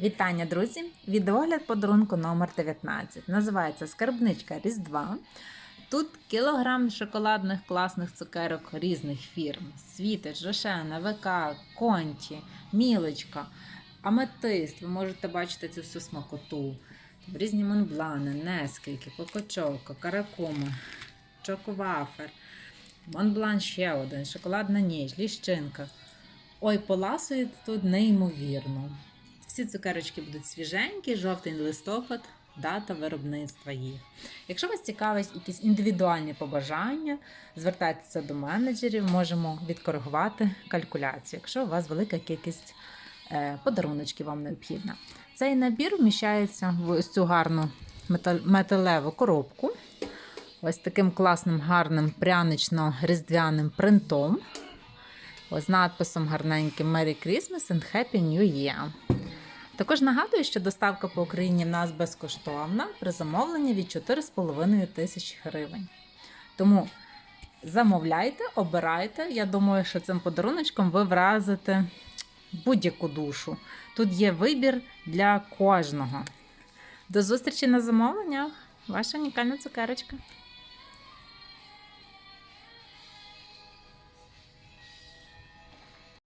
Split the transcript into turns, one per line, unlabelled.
Вітання, друзі! Відеогляд подарунку номер 19 Називається Скарбничка Різдва. Тут кілограм шоколадних класних цукерок різних фірм: Світич, Рошена, ВК, Кончі, Мілочка, Аметист. Ви можете бачити цю всю смакоту. Різні монблани, Нескільки, Кокочоко, Каракуми, Чоковафер, Монблан ще один, шоколадна ніч, ліщинка. Ой, поласує тут неймовірно. Всі цукерочки будуть свіженькі, жовтий листопад, дата виробництва їх. Якщо вас цікавить якісь індивідуальні побажання, звертайтеся до менеджерів, можемо відкоригувати калькуляцію, якщо у вас велика кількість е, подаруночків вам необхідна. Цей набір вміщається в ось цю гарну металеву коробку. Ось таким класним, гарним прянично-різдвяним принтом. Ось з надписом гарненьким Merry Christmas and Happy New Year. Також нагадую, що доставка по Україні в нас безкоштовна при замовленні від 4,5 тисяч гривень. Тому замовляйте, обирайте. Я думаю, що цим подаруночком ви вразите будь-яку душу. Тут є вибір для кожного. До зустрічі на замовленнях. Ваша унікальна цукерочка.